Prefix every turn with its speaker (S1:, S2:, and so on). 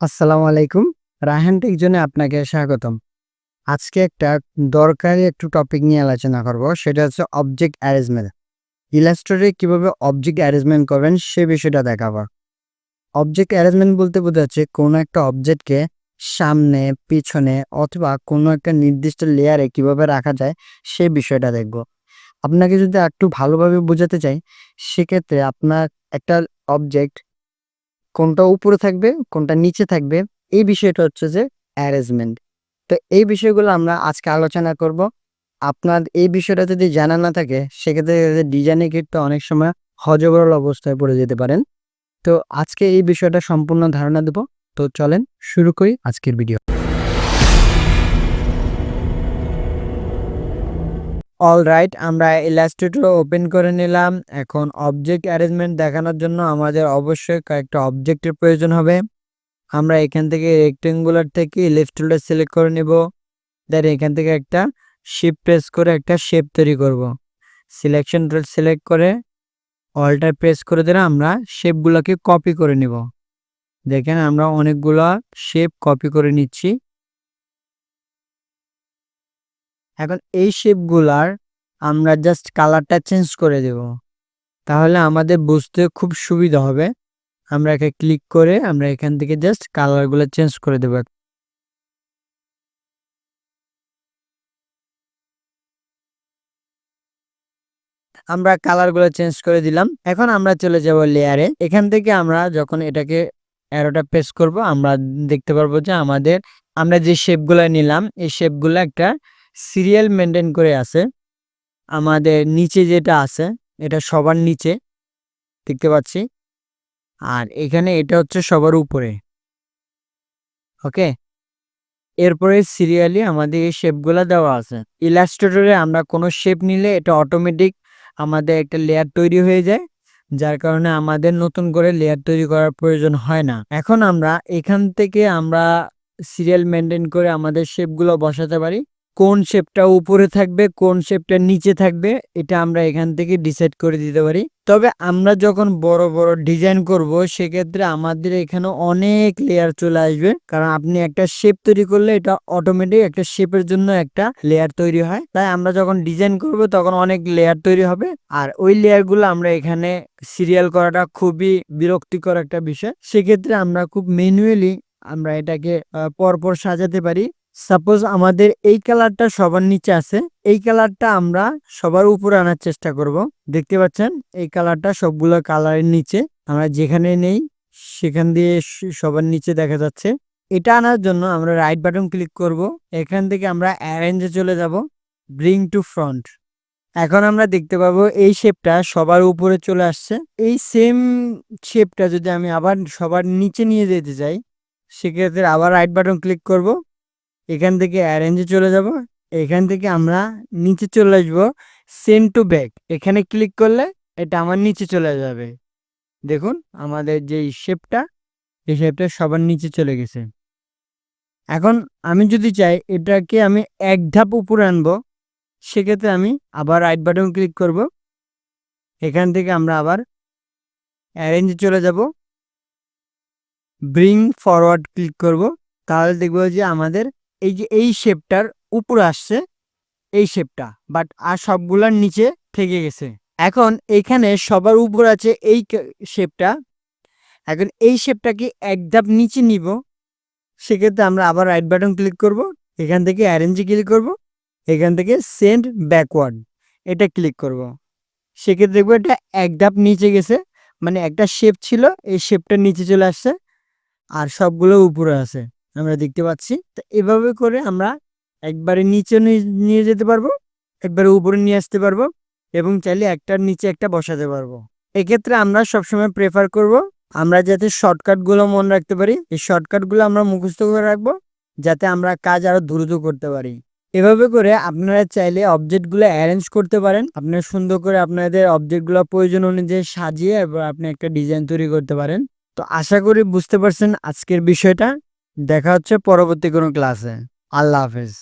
S1: আসসালামু আলাইকুম। রায়হান টেক জোনে আপনাকে স্বাগতম। আজকে একটা দরকারি একটু টপিক নিয়ে আলোচনা করব, সেটা হচ্ছে অবজেক্ট অ্যারেঞ্জমেন্ট ইলাস্ট্রেটরে কীভাবে অবজেক্ট অ্যারেঞ্জমেন্ট করবেন সে বিষয়টা দেখাবো। অবজেক্ট অ্যারেঞ্জমেন্ট বলতে বোঝাচ্ছে কোনো একটা অবজেক্টকে সামনে, পিছনে অথবা কোনো একটা নির্দিষ্ট লেয়ারে কীভাবে রাখা যায় সে বিষয়টা দেখব। আপনাকে যদি একটু ভালোভাবে বোঝাতে চাই, সেক্ষেত্রে আপনার একটা অবজেক্ট কোনটা উপরে থাকবে, কোনটা নিচে থাকবে, এই বিষয়টা হচ্ছে যে অ্যারেঞ্জমেন্ট তো এই বিষয়গুলো আমরা আজকে আলোচনা করব। আপনার এই বিষয়টা যদি জানা না থাকে, সেক্ষেত্রে ডিজাইনের ক্ষেত্রে অনেক সময় হজবরল অবস্থায় পড়ে যেতে পারেন। তো আজকে এই বিষয়টা সম্পূর্ণ ধারণা দেব। তো চলেন শুরু করি আজকের ভিডিও অল রাইট আমরা ইলাস্ট্রেটর ওপেন করে নিলাম। এখন অবজেক্ট অ্যারেঞ্জমেন্ট দেখানোর জন্য আমাদের অবশ্যই কয়েকটা অবজেক্টের প্রয়োজন হবে। আমরা এখান থেকে রেক্টেঙ্গুলার থেকে লেফট সিলেক্ট করে নেব। দেন এখান থেকে একটা শেপ প্রেস করে একটা শেপ তৈরি করব। সিলেকশন টুল সিলেক্ট করে অলটা প্রেস করে দিলে আমরা শেপগুলোকে কপি করে নেব। দেখেন আমরা অনেকগুলো শেপ কপি করে নিচ্ছি। এখন এই শেপগুলার আমরা জাস্ট কালারটা চেঞ্জ করে দেব। তাহলে আমাদের বুঝতে খুব সুবিধা হবে। আমরা একে ক্লিক করে আমরা এখান থেকে জাস্ট কালারগুলো চেঞ্জ করে দেব। আমরা কালারগুলো চেঞ্জ করে দিলাম। এখন আমরা চলে যাব লেয়ারে এখান থেকে আমরা যখন এটাকে অ্যারোটা প্রেস করব, আমরা দেখতে পারব যে আমাদের, আমরা যে শেপগুলো নিলাম, এই শেপগুলো একটা সিরিয়াল মেনটেন করে আছে। আমাদের নিচে যেটা আছে, এটা সবার নিচে, দেখতে পাচ্ছি। আর এখানে এটা হচ্ছে সবার উপরে। ওকে? এরপরে সিরিয়ালি আমাদের এই শেপগুলো দেওয়া আছে। ইলাস্ট্রেটরে আমরা কোনো শেপ নিলে এটা অটোমেটিক আমাদের একটা লেয়ার তৈরি হয়ে যায়, যার কারণে আমাদের নতুন করে লেয়ার তৈরি করার প্রয়োজন হয় না। এখন আমরা এখান থেকে আমরা সিরিয়াল মেনটেন করে আমাদের শেপগুলো বসাতে পারি। কোন শেপটা উপরে থাকবে, কোন শেপটা নিচে থাকবে, এটা আমরা এখান থেকে ডিসাইড করে দিতে পারি। তবে আমরা যখন বড় বড় ডিজাইন করব, সেক্ষেত্রে আমাদের এখানে অনেক লেয়ার চলে আসবে। কারণ আপনি একটা শেপ তৈরি করলে এটা অটোমেটিক একটা শেপের জন্য একটা লেয়ার তৈরি হয়। তাই আমরা যখন ডিজাইন করব, তখন অনেক লেয়ার তৈরি হবে। আর ওই লেয়ারগুলো আমরা এখানে সিরিয়াল করাটা খুবই বিরক্তিকর একটা বিষয়। সেক্ষেত্রে আমরা খুব ম্যানুয়ালি আমরা এটাকে পরপর সাজাতে পারি। সাপোজ আমাদের এই কালারটা সবার নিচে আছে, এই কালারটা আমরা সবার উপরে আনার চেষ্টা করব। দেখতে পাচ্ছেন? এই কালারটা সবগুলো কালারের নিচে, আমরা যেখানে নেই সেখান দিয়ে সবার নিচে দেখা যাচ্ছে। এটা আনার জন্য আমরা রাইট বাটন ক্লিক করব, এখান থেকে আমরা অ্যারেঞ্জে চলে যাব ব্রিং টু ফ্রন্ট এখন আমরা দেখতে পাবো এই শেপটা সবার উপরে চলে আসছে। এই সেম শেপটা যদি আমি আবার সবার নিচে নিয়ে যেতে চাই, সেক্ষেত্রে আবার রাইট বাটন ক্লিক করব। এখান থেকে অ্যারেঞ্জে চলে যাব। এখান থেকে আমরা নিচে চলে আসব। সেন্ড টু ব্যাক এখানে ক্লিক করলে এটা আমার নিচে চলে যাবে। দেখুন, আমাদের যে শেপটা এই শেপটা সবার নিচে চলে গেছে। এখন আমি যদি চাই এটাকে আমি এক ধাপ উপরে আনব, সেক্ষেত্রে আমি আবার রাইট বাটন ক্লিক করব। এখান থেকে আমরা আবার অ্যারেঞ্জে চলে যাব। ব্রিং ফরওয়ার্ড ক্লিক করব। তাহলে দেখব যে আমাদের এই যে এই শেপটার উপরে আসছে, এই শেপটা বাট আর সবগুলার নিচে থেকে গেছে। এখন এখানে সবার উপর আছে এই শেপটা। এখন এই শেপটাকে এক ধাপ নিচে নিব। সেক্ষেত্রে আমরা আবার রাইট বাটন ক্লিক করব। এখান থেকে অ্যারেঞ্জে ক্লিক করব। এখান থেকে সেন্ড ব্যাকওয়ার্ড এটা ক্লিক করব। সেক্ষেত্রে দেখব এটা এক ধাপ নিচে গেছে। মানে একটা শেপ ছিল, এই শেপটা নিচে চলে আসছে। আর সবগুলো উপরে আছে। আমরা দেখতে পাচ্ছি। তো এভাবে করে আমরা একবারে নিচে নিয়ে যেতে পারব, একবারে উপরে নিয়ে আসতে পারব এবং চাইলে একটার নিচে একটা বসাতে পারব। এক্ষেত্রে আমরা সবসময় প্রেফার করব আমরা যাতে শর্টকাটগুলো মনে রাখতে পারি। এই শর্টকাটগুলো আমরা মুখস্থ করে রাখব যাতে আমরা কাজ আরও দ্রুত করতে পারি। এভাবে করে আপনারা চাইলে অবজেক্টগুলো অ্যারেঞ্জ করতে পারেন। আপনারা সুন্দর করে আপনাদের অবজেক্টগুলো প্রয়োজন অনুযায়ী সাজিয়ে এবার আপনি একটা ডিজাইন তৈরি করতে পারেন। তো আশা করি বুঝতে পারছেন আজকের বিষয়টা। দেখা হচ্ছে পরবর্তী কোনো ক্লাসে। আল্লাহ হাফেজ।